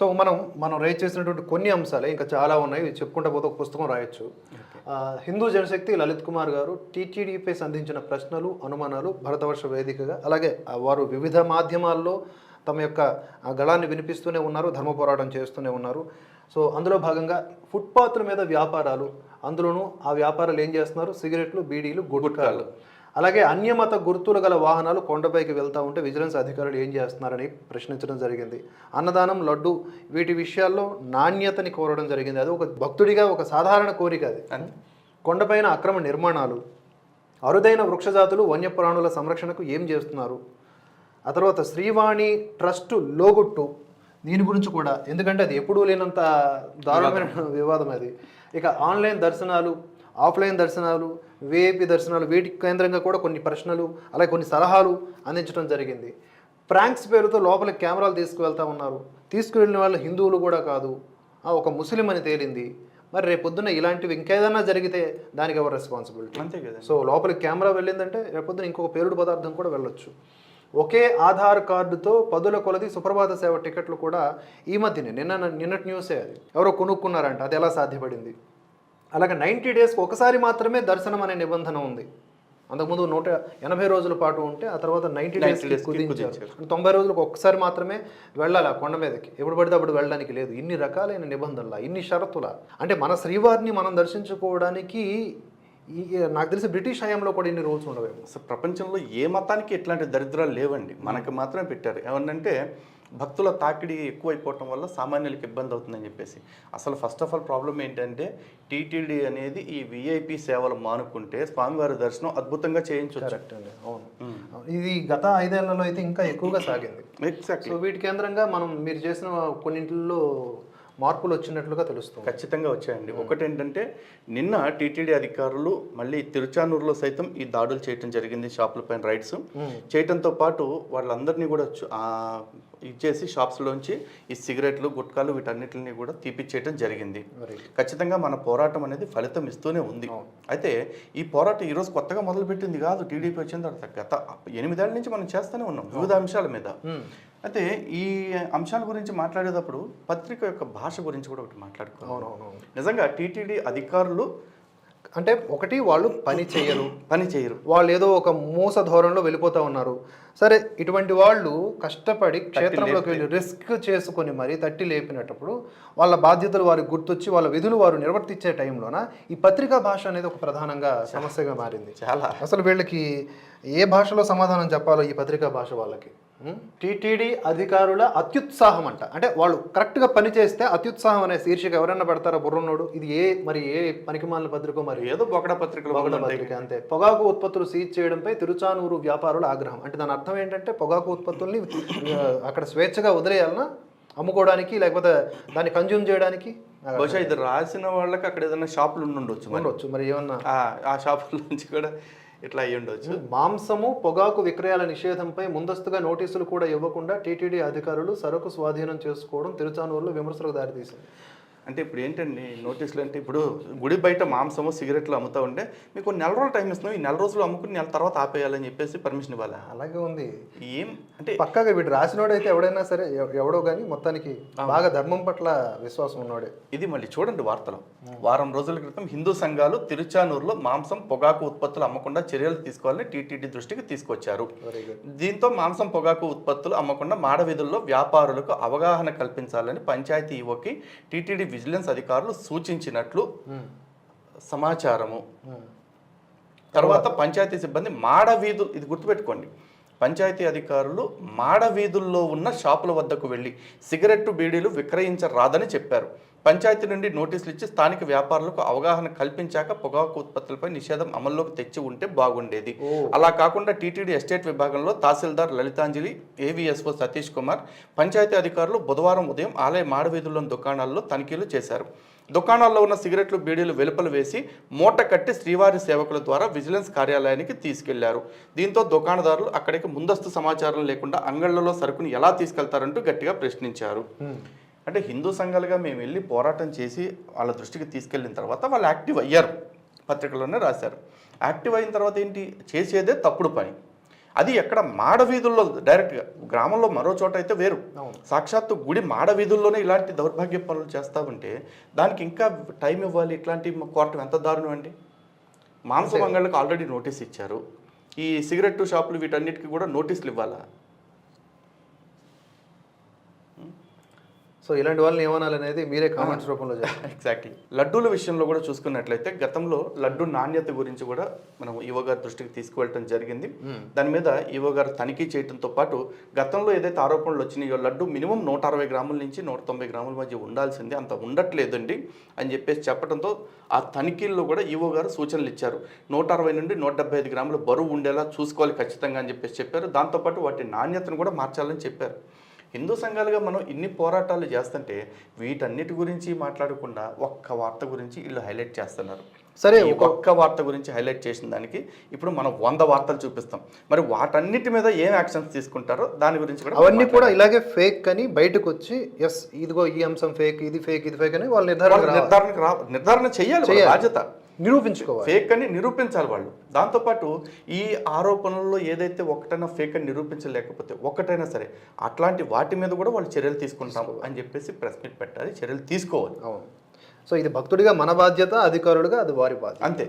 So మనం మనం rate చేసినటువంటి కొన్ని అంశాలే ఇంకా చాలా ఉన్నాయి. చెప్పుకుంటా పోతే ఒక పుస్తకం రాయొచ్చు. హిందూ జనశక్తి లలిత్ కుమార్ గారు టీటీడీపై సంధించిన ప్రశ్నలు అనుమానాలు భరతవర్ష వేదికగా అలాగే వారు వివిధ మాధ్యమాల్లో తమ యొక్క గళాన్ని వినిపిస్తూనే ఉన్నారు ధర్మ పోరాటం చేస్తూనే ఉన్నారు. సో అందులో భాగంగా ఫుట్పాత్ల మీద వ్యాపారాలు అందులోనూ ఆ వ్యాపారాలు ఏం చేస్తున్నారు? సిగరెట్లు బీడీలు గుట్కాలు. అలాగే అన్యమత గుర్తులు గల వాహనాలు కొండపైకి వెళ్తూ ఉంటే విజిలెన్స్ అధికారులు ఏం చేస్తున్నారని ప్రశ్నించడం జరిగింది. అన్నదానం లడ్డు వీటి విషయాల్లో నాణ్యతని కోరడం జరిగింది. అది ఒక భక్తుడిగా ఒక సాధారణ కోరిక అది. కొండపైన అక్రమ నిర్మాణాలు అరుదైన వృక్షజాతులు వన్యప్రాణుల సంరక్షణకు ఏం చేస్తున్నారు? ఆ తర్వాత శ్రీవాణి ట్రస్ట్ లోగుట్టు దీని గురించి కూడా. ఎందుకంటే అది ఎప్పుడూ లేనంత దారుణమైన వివాదం అది. ఇక ఆన్లైన్ దర్శనాలు ఆఫ్లైన్ దర్శనాలు విఐపి దర్శనాలు వీటి కేంద్రంగా కూడా కొన్ని ప్రశ్నలు అలాగే కొన్ని సలహాలు అందించడం జరిగింది. ప్రాంక్స్ పేరుతో లోపలికి కెమెరాలు తీసుకువెళ్తా ఉన్నారు. తీసుకువెళ్ళిన వాళ్ళు హిందువులు కూడా కాదు. ఆ, ఒక ముస్లిం అని తేలింది. మరి రేపు పొద్దున్న ఇలాంటివి ఇంకేదైనా జరిగితే దానికి ఎవరు రెస్పాన్సిబిలిటీ అంతే కదా. సో లోపలికి కెమెరా వెళ్ళిందంటే రేపొద్దున ఇంకొక పేరుడు పదార్థం కూడా వెళ్ళొచ్చు. ఒకే ఆధార్ కార్డుతో పదుల కొలది సుప్రభాత సేవ టికెట్లు కూడా ఈ మధ్యనే నిన్న నిన్నటి న్యూసే అది. ఎవరో కొనుక్కున్నారంట అది ఎలా సాధ్యపడింది? అలాగే నైంటీ డేస్కి ఒకసారి మాత్రమే దర్శనం అనే నిబంధన ఉంది. అంతకుముందు నూట ఎనభై రోజుల పాటు ఉంటే ఆ తర్వాత నైంటీ కి కుదించారు. తొంభై రోజులకు ఒక్కసారి మాత్రమే వెళ్ళాలి ఆ కొండ మీదకి. ఎప్పుడు పడితే అప్పుడు వెళ్ళడానికి లేదు. ఇన్ని రకాలైన నిబంధనల ఇన్ని షరతుల. అంటే మన శ్రీవారిని మనం దర్శించుకోవడానికి ఈ నాకు తెలిసి బ్రిటిష్ హయాంలో కూడా ఇన్ని రూల్స్ ఉండవేమో. అసలు ప్రపంచంలో ఏ మతానికి ఇట్లాంటి దరిద్రాలు లేవండి. మనకి మాత్రమే పెట్టారు. ఏమన్నంటే భక్తుల తాకిడి ఎక్కువైపోవటం వల్ల సామాన్యులకు ఇబ్బంది అవుతుందని చెప్పేసి. అసలు ఫస్ట్ ఆఫ్ ఆల్ ప్రాబ్లం ఏంటంటే టీటీడీ అనేది ఈ విఐపి సేవలు మానుకుంటే స్వామివారి దర్శనం అద్భుతంగా చేయించవచ్చు అండి. అవును. ఇది గత ఐదేళ్ళలో అయితే ఇంకా ఎక్కువగా సాగింది. ఎగ్జాక్ట్లీ సో వీటి కేంద్రంగా మనం మీరు చేసిన కొన్నింటిలో మార్పులు వచ్చినట్లుగా తెలుస్తుంది. ఖచ్చితంగా వచ్చాయండి. ఒకటి ఏంటంటే నిన్న టీటీడీ అధికారులు మళ్ళీ తిరుచానూరులో సైతం ఈ దాడులు చేయటం జరిగింది షాపుల పైన రైడ్స్. చేయటంతో పాటు వాళ్ళందరినీ కూడా ఇచ్చేసి షాప్స్లోంచి ఈ సిగరెట్లు గుట్కాలు వీటన్నిటిని కూడా తీపిచ్చేయటం జరిగింది. ఖచ్చితంగా మన పోరాటం అనేది ఫలితం ఇస్తూనే ఉంది. అయితే ఈ పోరాటం ఈరోజు కొత్తగా మొదలుపెట్టింది కాదు టీడీపీ వచ్చిన తర్వాత. గత ఎనిమిదేళ్ళ నుంచి మనం చేస్తూనే ఉన్నాం వివిధ అంశాల మీద. అయితే ఈ అంశాల గురించి మాట్లాడేటప్పుడు పత్రిక యొక్క భాష గురించి కూడా ఒకటి మాట్లాడుకోవాలి. నిజంగా టీటీడీ అధికారులు అంటే ఒకటి వాళ్ళు పని చేయరు. పని చేయరు. వాళ్ళు ఏదో ఒక మూస ధోరణిలో వెళ్ళిపోతా ఉన్నారు. సరే ఇటువంటి వాళ్ళు కష్టపడి క్షేత్రంలోకి వెళ్ళి రిస్క్ చేసుకొని మరి తట్టి లేపినప్పుడు వాళ్ళ బాధ్యతలు వారికి గుర్తొచ్చి వాళ్ళ విధులు వారు నిర్వర్తించే టైంలోన ఈ పత్రికా భాష అనేది ఒక ప్రధానంగా సమస్యగా మారింది. చాలా. అసలు వీళ్ళకి ఏ భాషలో సమాధానం చెప్పాలో ఈ పత్రికా భాష వాళ్ళకి? టీటీడీ అధికారుల అత్యుత్సాహం అంట అంటే వాళ్ళు కరెక్ట్గా పని చేస్తే అత్యుత్సాహం అనే శీర్షిక ఎవరైనా పెడతారా బుర్రన్నోడు? ఇది ఏ మరి ఏ పనికిమాలిన పత్రిక మరి? ఏదో బొకడ పత్రికలు పొగాకు పత్రిక అంతే. పొగాకు ఉత్పత్తులు సీజ్ చేయడంపై తిరుచానూరు వ్యాపారుల ఆగ్రహం. అంటే దాని అర్థం ఏంటంటే పొగాకు ఉత్పత్తుల్ని అక్కడ స్వేచ్ఛగా వదిలేయాలనా? అమ్ముకోవడానికి లేకపోతే దాన్ని కన్జ్యూమ్ చేయడానికి? బహుశా ఇది రాసిన వాళ్ళకి అక్కడ ఏదైనా షాపులు ఉండి ఉండొచ్చు మరి. ఉండొచ్చు. మరి ఏమన్నా? ఆ- ఆ షాపుల నుంచి కూడా ఇట్లా అయ్యి ఉండొచ్చు. మాంసము పొగాకు విక్రయాల నిషేధంపై ముందస్తుగా నోటీసులు కూడా ఇవ్వకుండా టీటీడీ అధికారులు సరుకు స్వాధీనం చేసుకోవడం తిరుచానూరులో విమర్శలకు దారితీసింది. అంటే ఇప్పుడు ఏంటండి నోటీసులు అంటే ఇప్పుడు గుడి బయట మాంసము సిగరెట్లు అమ్ముతా ఉంటే మీకు నెల రోజులు టైం ఇస్తున్నాం. ఈ నెల రోజులు అమ్ముకుని నెల తర్వాత ఆపేయాలని చెప్పేసి పర్మిషన్ ఇవ్వాలా? అలాగే ఉంది. ఏం? అంటే పక్కాగా వీడు రాసినోడైతే ఎవడైనా సరే ఎవ- ఎవడో కానీ మొత్తానికి బాగా ధర్మం పట్ల విశ్వాసం ఉన్నోడే. ఇది మళ్ళీ చూడండి వార్తలు. వారం రోజుల క్రితం హిందూ సంఘాలు తిరుచానూరులో మాంసం పొగాకు ఉత్పత్తులు అమ్మకుండా చర్యలు తీసుకోవాలని టీటీడీ దృష్టికి తీసుకొచ్చారు. దీంతో మాంసం పొగాకు ఉత్పత్తులు అమ్మకుండా మాడ వీధుల్లో వ్యాపారులకు అవగాహన కల్పించాలని పంచాయతీ ఈవోకి టీటీడీ విజిలెన్స్ అధికారులు సూచించినట్లు సమాచారము. తర్వాత పంచాయతీ సిబ్బంది మాడ వీధులు ఇది గుర్తుపెట్టుకోండి. పంచాయతీ అధికారులు మాడ వీధుల్లో ఉన్న షాపుల వద్దకు వెళ్ళి సిగరెట్టు బీడీలు విక్రయించరాదని చెప్పారు. పంచాయతీ నుండి నోటీసులు ఇచ్చి స్థానిక వ్యాపారులకు అవగాహన కల్పించాక పొగాకు ఉత్పత్తులపై నిషేధం అమల్లోకి తెచ్చి ఉంటే బాగుండేది. అలా కాకుండా టీటీడీ ఎస్టేట్ విభాగంలో తహసీల్దార్ లలితాంజలి ఏవీఎస్ఓ సతీష్ కుమార్ పంచాయతీ అధికారులు బుధవారం ఉదయం ఆలయ మాడవీధుల్లోని దుకాణాల్లో తనిఖీలు చేశారు. దుకాణాల్లో ఉన్న సిగరెట్లు బీడీలు వెలుపల వేసి మూట కట్టి శ్రీవారి సేవకుల ద్వారా విజిలెన్స్ కార్యాలయానికి తీసుకెళ్ళారు. దీంతో దుకాణదారులు అక్కడికి ముందస్తు సమాచారం లేకుండా అంగళ్ళలో సరుకుని ఎలా తీసుకెళ్తారంటూ గట్టిగా ప్రశ్నించారు. అంటే హిందూ సంఘాలుగా మేము వెళ్ళి పోరాటం చేసి వాళ్ళ దృష్టికి తీసుకెళ్ళిన తర్వాత వాళ్ళు యాక్టివ్ అయ్యారు. పత్రికలోనే రాశారు. యాక్టివ్ అయిన తర్వాత ఏంటి? చేసేదే తప్పుడు పని. అది ఎక్కడ మాడ వీధుల్లో డైరెక్ట్గా గ్రామంలో మరో చోట అయితే వేరు. సాక్షాత్తు గుడి మాడ వీధుల్లోనే ఇలాంటి దౌర్భాగ్య పనులు చేస్తా ఉంటే దానికి ఇంకా టైం ఇవ్వాలి. ఇట్లాంటి కోరటం ఎంత దారుణం అండి? మాంస మంగళ్ళకి ఆల్రెడీ నోటీస్ ఇచ్చారు. ఈ సిగరెట్ షాపులు వీటన్నిటికీ కూడా నోటీసులు ఇవ్వాలా? సో ఇలాంటి వాళ్ళని ఏమనాలనేది మీరే కామెంట్స్ రూపంలో ఎగ్జాక్ట్లీ లడ్డూల విషయంలో కూడా చూసుకున్నట్లయితే గతంలో లడ్డు నాణ్యత గురించి కూడా మనం ఈవో గారి దృష్టికి తీసుకువెళ్ళటం జరిగింది. దాని మీద ఈవో గారు తనిఖీ చేయడంతో పాటు గతంలో ఏదైతే ఆరోపణలు వచ్చినాయో లడ్డు మినిమం నూట అరవై గ్రాముల నుంచి నూట తొంభై గ్రాముల మధ్య ఉండాల్సింది అంత ఉండట్లేదండి అని చెప్పేసి చెప్పడంతో ఆ తనిఖీల్లో కూడా ఈవో గారు సూచనలు ఇచ్చారు. నూట అరవై నుండి నూట డెబ్బై ఐదు గ్రాముల బరువు ఉండేలా చూసుకోవాలి ఖచ్చితంగా అని చెప్పేసి చెప్పారు. దాంతోపాటు వాటి నాణ్యతను కూడా మార్చాలని చెప్పారు. హిందూ సంఘాలుగా మనం ఇన్ని పోరాటాలు చేస్తుంటే వీటన్నిటి గురించి మాట్లాడకుండా ఒక్క వార్త గురించి వీళ్ళు హైలైట్ చేస్తున్నారు. సరే ఒక్క వార్త గురించి హైలైట్ చేసిన దానికి ఇప్పుడు మనం వంద వార్తలు చూపిస్తాం. మరి వాటన్నిటి మీద ఏం యాక్షన్స్ తీసుకుంటారో దాని గురించి కూడా అవన్నీ కూడా ఇలాగే ఫేక్ అని బయటకు వచ్చి ఎస్ ఇదిగో ఈ అంశం ఫేక్ ఇది ఫేక్ ఇది ఫేక్ అని వాళ్ళు నిర్ధారణ నిర్ధారణకు రా నిర్ధారణ చేయాలి బాధ్యత. నిరూపించుకోవాలి. ఫేక్ అని నిరూపించాలి వాళ్ళు. దాంతోపాటు ఈ ఆరోపణల్లో ఏదైతే ఒకటైనా ఫేక్ అని నిరూపించలేకపోతే ఒకటైనా సరే అట్లాంటి వాటి మీద కూడా వాళ్ళు చర్యలు తీసుకుంటాం అని చెప్పేసి ప్రెస్ మీట్ పెట్టాలి చర్యలు తీసుకోవాలి. అవును. సో ఇది భక్తుడిగా మన బాధ్యత అధికారులుగా అది వారి బాధ్యత. అంతే.